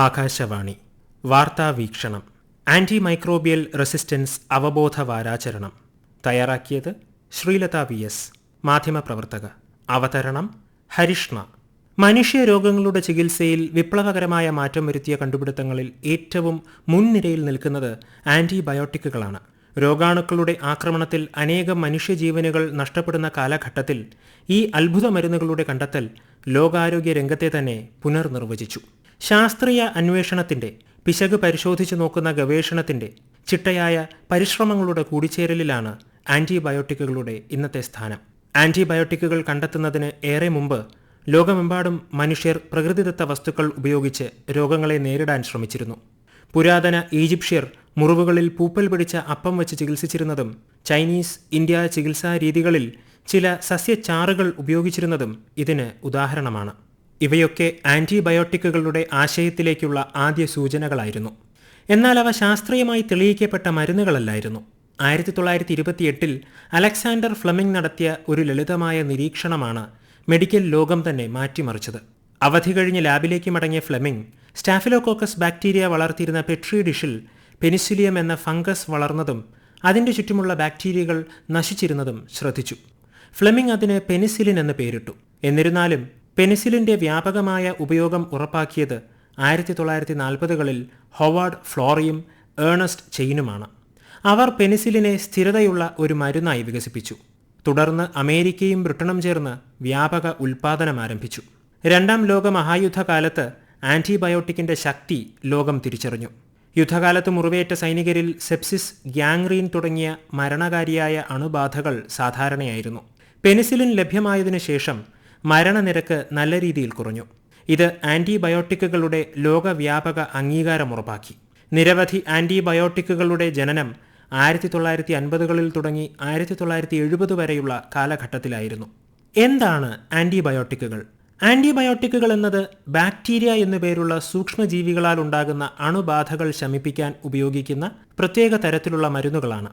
ആകാശവാണി. വാർത്താ വീക്ഷണം. Anti microbial resistance അവബോധ വാരാചരണം തയ്യാറാക്കിയത് ശ്രീലത വി എസ്. മാധ്യമപ്രവർത്തക. അവതരണം ഹരിഷ്ണ. മനുഷ്യ രോഗങ്ങളുടെ ചികിത്സയിൽ വിപ്ലവകരമായ മാറ്റം വരുത്തിയ കണ്ടുപിടുത്തങ്ങളിൽ ഏറ്റവും മുൻനിരയിൽ നിൽക്കുന്നത് ആന്റിബയോട്ടിക്കുകളാണ്. രോഗാണുക്കളുടെ ആക്രമണത്തിൽ അനേകം മനുഷ്യജീവനുകൾ നഷ്ടപ്പെടുന്ന കാലഘട്ടത്തിൽ ഈ അത്ഭുത മരുന്നുകളുടെ കണ്ടെത്തൽ ലോകാരോഗ്യ രംഗത്തെ തന്നെ പുനർനിർവചിച്ചു. ശാസ്ത്രീയ അന്വേഷണത്തിന്റെ പിശക് പരിശോധിച്ചു നോക്കുന്ന ഗവേഷണത്തിന്റെ ചിട്ടയായ പരിശ്രമങ്ങളുടെ കൂടിച്ചേരലിലാണ് ആന്റിബയോട്ടിക്കുകളുടെ ഇന്നത്തെ സ്ഥാനം. ആന്റിബയോട്ടിക്കുകൾ കണ്ടെത്തുന്നതിന് ഏറെ മുമ്പ് ലോകമെമ്പാടും മനുഷ്യർ പ്രകൃതിദത്ത വസ്തുക്കൾ ഉപയോഗിച്ച് രോഗങ്ങളെ നേരിടാൻ ശ്രമിച്ചിരുന്നു. പുരാതന ഈജിപ്ഷ്യർ മുറിവുകളിൽ പൂപ്പൽ പിടിച്ച അപ്പം വെച്ച് ചികിത്സിച്ചിരുന്നതും ചൈനീസ് ഇന്ത്യ ചികിത്സാ രീതികളിൽ ചില സസ്യച്ചാറുകൾ ഉപയോഗിച്ചിരുന്നതും ഇതിന് ഉദാഹരണമാണ്. ഇവയൊക്കെ ആന്റിബയോട്ടിക്കുകളുടെ ആശയത്തിലേക്കുള്ള ആദ്യ സൂചനകളായിരുന്നു. എന്നാൽ അവ ശാസ്ത്രീയമായി തെളിയിക്കപ്പെട്ട മരുന്നുകളല്ലായിരുന്നു. ആയിരത്തി തൊള്ളായിരത്തി ഇരുപത്തിയെട്ടിൽ അലക്സാണ്ടർ ഫ്ലമിംഗ് നടത്തിയ ഒരു ലളിതമായ നിരീക്ഷണമാണ് മെഡിക്കൽ ലോകം തന്നെ മാറ്റിമറിച്ചത്. അവധി കഴിഞ്ഞ് ലാബിലേക്ക് മടങ്ങിയ ഫ്ലെമിംഗ് സ്റ്റാഫിലോകോക്കസ് ബാക്ടീരിയ വളർത്തിയിരുന്ന പെട്രി ഡിഷിൽ പെനിസിലിയം എന്ന ഫംഗസ് വളർന്നതും അതിന്റെ ചുറ്റുമുള്ള ബാക്ടീരിയകൾ നശിച്ചിരുന്നതും ശ്രദ്ധിച്ചു. ഫ്ലെമിംഗ് അതിന് പെനിസിലിൻ എന്ന് പേരിട്ടു. എന്നിരുന്നാലും പെനിസിലിന്റെ വ്യാപകമായ ഉപയോഗം ഉറപ്പാക്കിയത് ആയിരത്തി തൊള്ളായിരത്തി നാൽപ്പതുകളിൽ ഹൊവാർഡ് ഫ്ലോറിയും ഏണസ്റ്റ് ചെയിനുമാണ്. അവർ പെനിസിലിനെ സ്ഥിരതയുള്ള ഒരു മരുന്നായി വികസിപ്പിച്ചു. തുടർന്ന് അമേരിക്കയും ബ്രിട്ടനും ചേർന്ന് വ്യാപക ഉൽപാദനം ആരംഭിച്ചു. രണ്ടാം ലോക മഹായുദ്ധകാലത്ത് ആന്റിബയോട്ടിക്കിന്റെ ശക്തി ലോകം തിരിച്ചറിഞ്ഞു. യുദ്ധകാലത്ത് മുറിവേറ്റ സൈനികരിൽ സെപ്സിസ് ഗ്യാങ്റീൻ തുടങ്ങിയ മരണകാരിയായ അണുബാധകൾ സാധാരണയായിരുന്നു. പെനിസിലിൻ ലഭ്യമായതിനു ശേഷം മരണനിരക്ക് നല്ല രീതിയിൽ കുറഞ്ഞു. ഇത് ആന്റിബയോട്ടിക്കുകളുടെ ലോകവ്യാപക അംഗീകാരം ഉറപ്പാക്കി നിരവധി ആന്റിബയോട്ടിക്കുകളുടെ ജനനം ആയിരത്തി തൊള്ളായിരത്തി അൻപതുകളിൽ തുടങ്ങി ആയിരത്തി തൊള്ളായിരത്തി എഴുപത് വരെയുള്ള കാലഘട്ടത്തിലായിരുന്നു. എന്താണ് ആന്റിബയോട്ടിക്കുകൾ? ആന്റിബയോട്ടിക്കുകൾ എന്നത് ബാക്ടീരിയ എന്നു പേരുള്ള സൂക്ഷ്മജീവികളാൽ ഉണ്ടാകുന്ന അണുബാധകൾ ശമിപ്പിക്കാൻ ഉപയോഗിക്കുന്ന പ്രത്യേക തരത്തിലുള്ള മരുന്നുകളാണ്.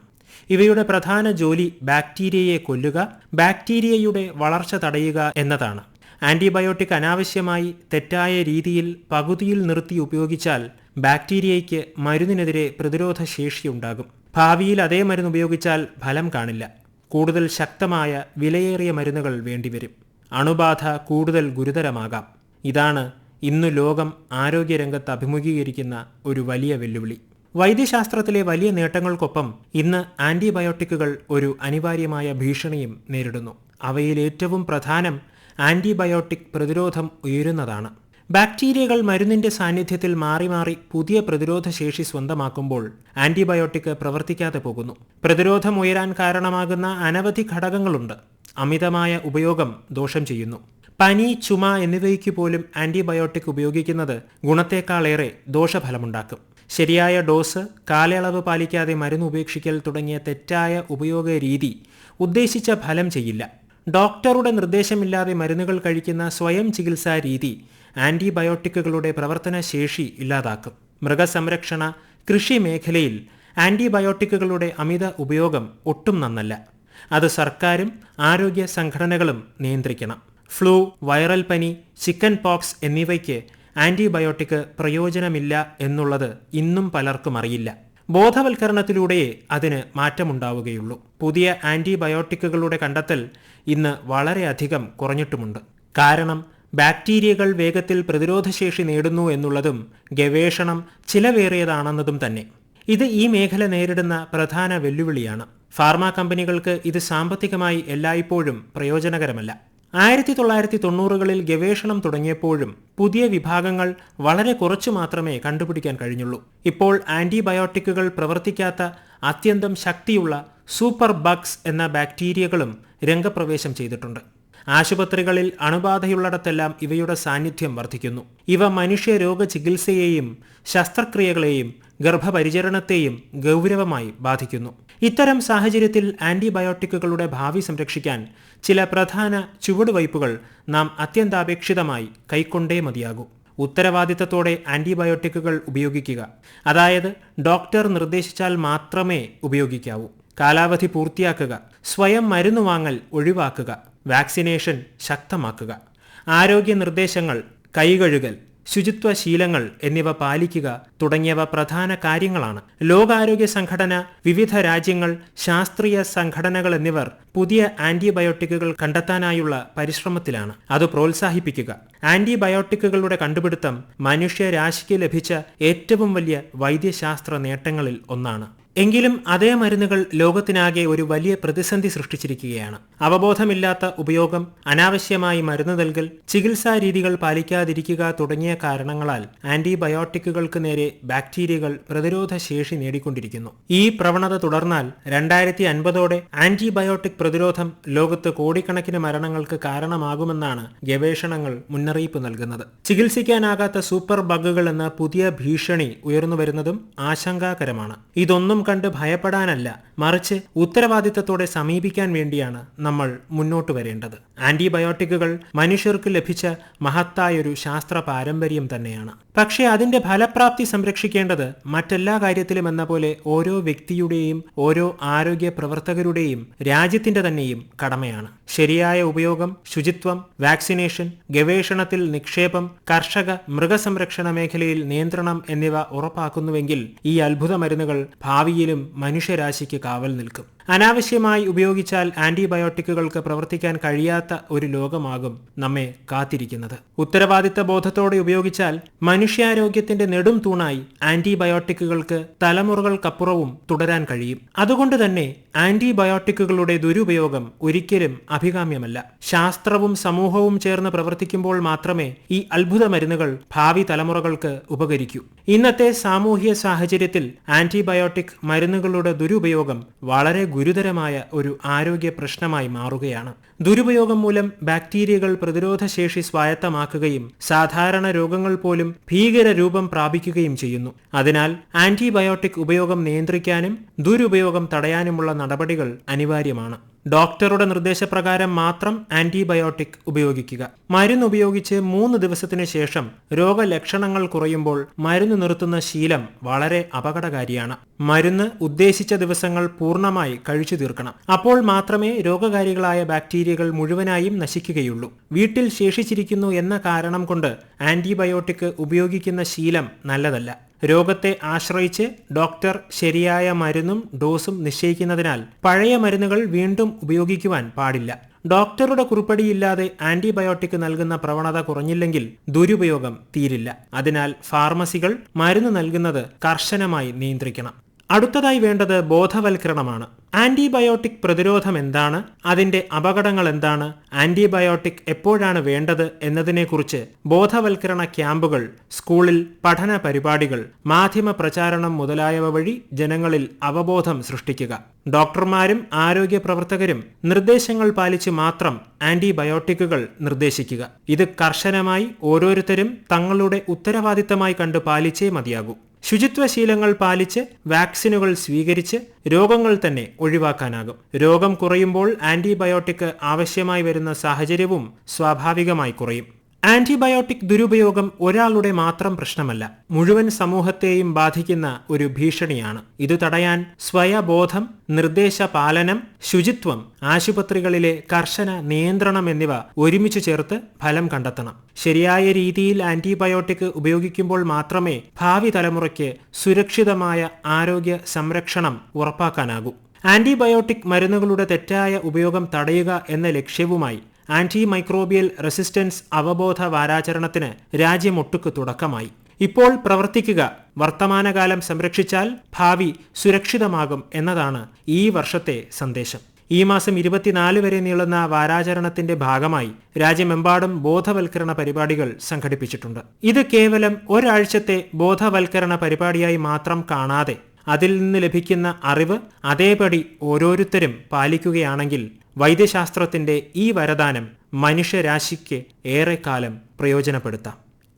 ഇവയുടെ പ്രധാന ജോലി ബാക്ടീരിയയെ കൊല്ലുക ബാക്ടീരിയയുടെ വളർച്ച തടയുക എന്നതാണ്. ആന്റിബയോട്ടിക് അനാവശ്യമായി തെറ്റായ രീതിയിൽ പകുതിയിൽ നിർത്തി ഉപയോഗിച്ചാൽ ബാക്ടീരിയയ്ക്ക് മരുന്നിനെതിരെ പ്രതിരോധ ശേഷിയുണ്ടാകും ഭാവിയിൽ അതേ മരുന്ന് ഉപയോഗിച്ചാൽ ഫലം കാണില്ല. കൂടുതൽ ശക്തമായ വിലയേറിയ മരുന്നുകൾ വേണ്ടിവരും. അണുബാധ കൂടുതൽ ഗുരുതരമാകാം. ഇതാണ് ഇന്ന് ലോകം ആരോഗ്യരംഗത്ത് അഭിമുഖീകരിക്കുന്ന ഒരു വലിയ വെല്ലുവിളി. വൈദ്യശാസ്ത്രത്തിലെ വലിയ നേട്ടങ്ങൾക്കൊപ്പം ഇന്ന് ആന്റിബയോട്ടിക്കുകൾ ഒരു അനിവാര്യമായ ഭീഷണിയും നേരിടുന്നു. അവയിൽ ഏറ്റവും പ്രധാനം ആന്റിബയോട്ടിക് പ്രതിരോധം ഉയരുന്നതാണ്. ബാക്ടീരിയകൾ മരുന്നിന്റെ സാന്നിധ്യത്തിൽ മാറി മാറി പുതിയ പ്രതിരോധ ശേഷി സ്വന്തമാക്കുമ്പോൾ ആന്റിബയോട്ടിക് പ്രവർത്തിക്കാതെ പോകുന്നു. പ്രതിരോധം ഉയരാൻ കാരണമാകുന്ന അനവധി ഘടകങ്ങളുണ്ട്. അമിതമായ ഉപയോഗം ദോഷം ചെയ്യുന്നു. പനി ചുമ എന്നിവയ്ക്ക് പോലും ആന്റിബയോട്ടിക് ഉപയോഗിക്കുന്നത് ഗുണത്തേക്കാളേറെ ദോഷഫലമുണ്ടാക്കും. ശരിയായ ഡോസ് കാലയളവ് പാലിക്കാതെ മരുന്ന് ഉപേക്ഷിക്കൽ തുടങ്ങിയ തെറ്റായ ഉപയോഗ രീതി ഉദ്ദേശിച്ച ഫലം ചെയ്യില്ല. ഡോക്ടറുടെ നിർദ്ദേശമില്ലാതെ മരുന്നുകൾ കഴിക്കുന്ന സ്വയം ചികിത്സാ രീതി ആന്റിബയോട്ടിക്കുകളുടെ പ്രവർത്തന ശേഷി ഇല്ലാതാക്കും. മൃഗസംരക്ഷണ കൃഷി മേഖലയിൽ ആന്റിബയോട്ടിക്കുകളുടെ അമിത ഉപയോഗം ഒട്ടും നന്നല്ല. അത് സർക്കാരും ആരോഗ്യ സംഘടനകളും നിയന്ത്രിക്കണം. ഫ്ലൂ വൈറൽ പനി ചിക്കൻ പോക്സ് എന്നിവയ്ക്ക് ആന്റിബയോട്ടിക് പ്രയോജനമില്ല എന്നുള്ളത് ഇന്നും പലർക്കും അറിയില്ല. ബോധവൽക്കരണത്തിലൂടെയേ അതിന് മാറ്റമുണ്ടാവുകയുള്ളൂ. പുതിയ ആന്റിബയോട്ടിക്കുകളുടെ കണ്ടെത്തൽ ഇന്ന് വളരെയധികം കുറഞ്ഞിട്ടുമുണ്ട്. കാരണം ബാക്ടീരിയകൾ വേഗത്തിൽ പ്രതിരോധശേഷി നേടുന്നു എന്നുള്ളതും ഗവേഷണം ചിലവേറിയതാണെന്നതും തന്നെ. ഇത് ഈ മേഖല നേരിടുന്ന പ്രധാന വെല്ലുവിളിയാണ്. ഫാർമ കമ്പനികൾക്ക് ഇത് സാമ്പത്തികമായി എല്ലായ്പ്പോഴും പ്രയോജനകരമല്ല. ആയിരത്തി തൊള്ളായിരത്തി തൊണ്ണൂറുകളിൽ ഗവേഷണം തുടങ്ങിയപ്പോഴും പുതിയ വിഭാഗങ്ങൾ വളരെ കുറച്ചു മാത്രമേ കണ്ടുപിടിക്കാൻ കഴിഞ്ഞുള്ളൂ. ഇപ്പോൾ ആന്റിബയോട്ടിക്കുകൾ പ്രവർത്തിക്കാത്ത അത്യന്തം ശക്തിയുള്ള സൂപ്പർ ബഗ്സ് എന്ന ബാക്ടീരിയകളും രംഗപ്രവേശം ചെയ്തിട്ടുണ്ട്. ആശുപത്രികളിൽ അണുബാധയുള്ളിടത്തെല്ലാം ഇവയുടെ സാന്നിധ്യം വർദ്ധിക്കുന്നു. ഇവ മനുഷ്യ രോഗ ചികിത്സയെയും ശസ്ത്രക്രിയകളെയും ഗർഭപരിചരണത്തെയും ഗൗരവമായി ബാധിക്കുന്നു. ഇത്തരം സാഹചര്യത്തിൽ ആന്റിബയോട്ടിക്കുകളുടെ ഭാവി സംരക്ഷിക്കാൻ ചില പ്രധാന ചുവടുവയ്പുകൾ നാം അത്യന്താപേക്ഷിതമായി കൈക്കൊണ്ടേ മതിയാകൂ. ഉത്തരവാദിത്തത്തോടെ ആന്റിബയോട്ടിക്കുകൾ ഉപയോഗിക്കുക. അതായത് ഡോക്ടർ നിർദ്ദേശിച്ചാൽ മാത്രമേ ഉപയോഗിക്കാവൂ. കാലാവധി പൂർത്തിയാക്കുക. സ്വയം മരുന്ന് വാങ്ങൽ ഒഴിവാക്കുക. വാക്സിനേഷൻ ശക്തമാക്കുക. ആരോഗ്യ നിർദ്ദേശങ്ങൾ കൈകഴുകൽ ശുചിത്വ ശീലങ്ങൾ എന്നിവ പാലിക്കുക തുടങ്ങിയവ പ്രധാന കാര്യങ്ങളാണ്. ലോകാരോഗ്യ സംഘടന വിവിധ രാജ്യങ്ങൾ ശാസ്ത്രീയ സംഘടനകൾ എന്നിവർ പുതിയ ആന്റിബയോട്ടിക്കുകൾ കണ്ടെത്താനായുള്ള പരിശ്രമത്തിലാണ്. അത് പ്രോത്സാഹിപ്പിക്കുക. ആന്റിബയോട്ടിക്കുകളുടെ കണ്ടുപിടുത്തം മനുഷ്യരാശിക്ക് ലഭിച്ച ഏറ്റവും വലിയ വൈദ്യശാസ്ത്ര നേട്ടങ്ങളിൽ ഒന്നാണ്. എങ്കിലും അതേ മരുന്നുകൾ ലോകത്തിനാകെ ഒരു വലിയ പ്രതിസന്ധി സൃഷ്ടിച്ചിരിക്കുകയാണ്. അവബോധമില്ലാത്ത ഉപയോഗം അനാവശ്യമായി മരുന്ന് നൽകൽ ചികിത്സാ രീതികൾ പാലിക്കാതിരിക്കുക തുടങ്ങിയ കാരണങ്ങളാൽ ആന്റിബയോട്ടിക്കുകൾക്ക് നേരെ ബാക്ടീരിയകൾ പ്രതിരോധ ശേഷി നേടിക്കൊണ്ടിരിക്കുന്നു. ഈ പ്രവണത തുടർന്നാൽ രണ്ടായിരത്തി അൻപതോടെ ആന്റിബയോട്ടിക് പ്രതിരോധം ലോകത്ത് കോടിക്കണക്കിന് മരണങ്ങൾക്ക് കാരണമാകുമെന്നാണ് ഗവേഷണങ്ങൾ മുന്നറിയിപ്പ് നൽകുന്നത്. ചികിത്സിക്കാനാകാത്ത സൂപ്പർ ബഗുകൾ എന്ന പുതിയ ഭീഷണി ഉയർന്നുവരുന്നതും ആശങ്കാകരമാണ്. ഇതൊന്നും കണ്ട് ഭയപ്പെടാനല്ല മറിച്ച് ഉത്തരവാദിത്തത്തോടെ സമീപിക്കാൻ വേണ്ടിയാണ് നമ്മൾ മുന്നോട്ട് വരേണ്ടത്. ആന്റിബയോട്ടിക്കുകൾ മനുഷ്യർക്ക് ലഭിച്ച മഹത്തായൊരു ശാസ്ത്ര പാരമ്പര്യം തന്നെയാണ്. പക്ഷേ അതിന്റെ ഫലപ്രാപ്തി സംരക്ഷിക്കേണ്ടത് മറ്റെല്ലാ കാര്യത്തിലും എന്ന പോലെ ഓരോ വ്യക്തിയുടെയും ഓരോ ആരോഗ്യ പ്രവർത്തകരുടെയും രാജ്യത്തിന്റെ തന്നെയും കടമയാണ്. ശരിയായ ഉപയോഗം ശുചിത്വം വാക്സിനേഷൻ ഗവേഷണത്തിൽ നിക്ഷേപം കർഷക മൃഗസംരക്ഷണ മേഖലയിൽ നിയന്ത്രണം എന്നിവ ഉറപ്പാക്കുന്നുവെങ്കിൽ ഈ അത്ഭുത മരുന്നുകൾ ഭാവിയിലും മനുഷ്യരാശിക്ക് കാവൽ നിൽക്കും. അനാവശ്യമായി ഉപയോഗിച്ചാൽ ആന്റിബയോട്ടിക്കുകൾക്ക് പ്രവർത്തിക്കാൻ കഴിയാത്ത ഒരു ലോകമാകും നമ്മെ കാത്തിരിക്കുന്നത്. ഉത്തരവാദിത്ത ബോധത്തോടെ ഉപയോഗിച്ചാൽ മനുഷ്യാരോഗ്യത്തിന്റെ നെടും തൂണായി ആന്റിബയോട്ടിക്കുകൾക്ക് തലമുറകൾക്കപ്പുറവും തുടരാൻ കഴിയും. അതുകൊണ്ട് തന്നെ ആന്റിബയോട്ടിക്കുകളുടെ ദുരുപയോഗം ഒരിക്കലും അഭികാമ്യമല്ല. ശാസ്ത്രവും സമൂഹവും ചേർന്ന് പ്രവർത്തിക്കുമ്പോൾ മാത്രമേ ഈ അത്ഭുത മരുന്നുകൾ ഭാവി തലമുറകൾക്ക് ഉപകരിക്കൂ. ഇന്നത്തെ സാമൂഹ്യ സാഹചര്യത്തിൽ ആന്റിബയോട്ടിക് മരുന്നുകളുടെ ദുരുപയോഗം വളരെ ഗുരുതരമായ ഒരു ആരോഗ്യ പ്രശ്നമായി മാറുകയാണ്. ദുരുപയോഗം മൂലം ബാക്ടീരിയകൾ പ്രതിരോധശേഷി സ്വായത്തമാക്കുകയും സാധാരണ രോഗങ്ങൾ പോലും ഭീകര രൂപം പ്രാപിക്കുകയും ചെയ്യുന്നു. അതിനാൽ ആന്റിബയോട്ടിക് ഉപയോഗം നിയന്ത്രിക്കാനും ദുരുപയോഗം തടയാനുമുള്ള നടപടികൾ അനിവാര്യമാണ്. ഡോക്ടറുടെ നിർദ്ദേശപ്രകാരം മാത്രം ആന്റിബയോട്ടിക് ഉപയോഗിക്കുക. മരുന്ന് ഉപയോഗിച്ച് മൂന്ന് ദിവസത്തിന് ശേഷം രോഗലക്ഷണങ്ങൾ കുറയുമ്പോൾ മരുന്ന് നിർത്തുന്ന ശീലം വളരെ അപകടകാരിയാണ്. മരുന്ന് ഉദ്ദേശിച്ച ദിവസങ്ങൾ പൂർണമായി കഴിച്ചു തീർക്കണം. അപ്പോൾ മാത്രമേ രോഗകാരികളായ ബാക്ടീരിയകൾ മുഴുവനായും നശിക്കുകയുള്ളൂ. വീട്ടിൽ ശേഷിച്ചിരിക്കുന്നു എന്ന കാരണം കൊണ്ട് ആന്റിബയോട്ടിക് ഉപയോഗിക്കുന്ന ശീലം നല്ലതല്ല. രോഗത്തെ ആശ്രയിച്ച് ഡോക്ടർ ശരിയായ മരുന്നും ഡോസും നിശ്ചയിക്കുന്നതിനാൽ പഴയ മരുന്നുകൾ വീണ്ടും ഉപയോഗിക്കുവാൻ പാടില്ല. ഡോക്ടറുടെ കുറിപ്പടിയില്ലാതെ ആന്റിബയോട്ടിക് നൽകുന്ന പ്രവണത കുറഞ്ഞില്ലെങ്കിൽ ദുരുപയോഗം തീരില്ല. അതിനാൽ ഫാർമസികൾ മരുന്ന് നൽകുന്നത് കർശനമായി നിയന്ത്രിക്കണം. അടുത്തതായി വേണ്ടത് ബോധവൽക്കരണമാണ്. ആന്റിബയോട്ടിക് പ്രതിരോധം എന്താണ്? അതിന്റെ അപകടങ്ങൾ എന്താണ്? ആന്റിബയോട്ടിക് എപ്പോഴാണ് വേണ്ടത് എന്നതിനെക്കുറിച്ച് ബോധവൽക്കരണ ക്യാമ്പുകൾ സ്കൂളിൽ പഠന പരിപാടികൾ മാധ്യമ പ്രചാരണം മുതലായവ വഴി ജനങ്ങളിൽ അവബോധം സൃഷ്ടിക്കുക. ഡോക്ടർമാരും ആരോഗ്യ പ്രവർത്തകരും നിർദ്ദേശങ്ങൾ പാലിച്ച് മാത്രം ആന്റിബയോട്ടിക്കുകൾ നിർദ്ദേശിക്കുക. ഇത് കർശനമായി ഓരോരുത്തരും തങ്ങളുടെ ഉത്തരവാദിത്തമായി കണ്ട് പാലിച്ചേ മതിയാകൂ. ശുചിത്വശീലങ്ങൾ പാലിച്ച് വാക്സിനുകൾ സ്വീകരിച്ച് രോഗങ്ങൾ തന്നെ ഒഴിവാക്കാനാകും. രോഗം കുറയുമ്പോൾ ആന്റിബയോട്ടിക് ആവശ്യമായി വരുന്ന സാഹചര്യവും സ്വാഭാവികമായി കുറയും. ആന്റിബയോട്ടിക് ദുരുപയോഗം ഒരാളുടെ മാത്രം പ്രശ്നമല്ല മുഴുവൻ സമൂഹത്തെയും ബാധിക്കുന്ന ഒരു ഭീഷണിയാണ്. ഇത് തടയാൻ സ്വയബോധം നിർദ്ദേശ പാലനം ശുചിത്വം ആശുപത്രികളിലെ കർശന നിയന്ത്രണം എന്നിവ ഒരുമിച്ച് ചേർത്ത് ഫലം കണ്ടെത്തണം. ശരിയായ രീതിയിൽ ആന്റിബയോട്ടിക് ഉപയോഗിക്കുമ്പോൾ മാത്രമേ ഭാവി തലമുറയ്ക്ക് സുരക്ഷിതമായ ആരോഗ്യ സംരക്ഷണം ഉറപ്പാക്കാനാകൂ. ആന്റിബയോട്ടിക് മരുന്നുകളുടെ തെറ്റായ ഉപയോഗം തടയുക എന്ന ലക്ഷ്യവുമായി ആന്റി മൈക്രോബിയൽ റെസിസ്റ്റൻസ് അവബോധ വാരാചരണത്തിന് രാജ്യമൊട്ടുക്ക് തുടക്കമായി. ഇപ്പോൾ പ്രവർത്തിക്കുക വർത്തമാനകാലം സംരക്ഷിച്ചാൽ ഭാവി സുരക്ഷിതമാകും എന്നതാണ് ഈ വർഷത്തെ സന്ദേശം. ഈ മാസം ഇരുപത്തിനാല് വരെ നീളുന്ന വാരാചരണത്തിന്റെ ഭാഗമായി രാജ്യമെമ്പാടും ബോധവൽക്കരണ പരിപാടികൾ സംഘടിപ്പിച്ചിട്ടുണ്ട്. ഇത് കേവലം ഒരാഴ്ചത്തെ ബോധവൽക്കരണ പരിപാടിയായി മാത്രം കാണാതെ അതിൽ നിന്ന് ലഭിക്കുന്ന അറിവ് അതേപടി ഓരോരുത്തരും പാലിക്കുകയാണെങ്കിൽ വൈദ്യശാസ്ത്രത്തിന്റെ ഈ വരദാനം മനുഷ്യരാശിക്ക് ഏറെക്കാലം പ്രയോജനപ്പെടുത്താം.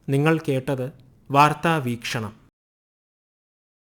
നിങ്ങൾ കേട്ടത് വാർത്താ വീക്ഷണം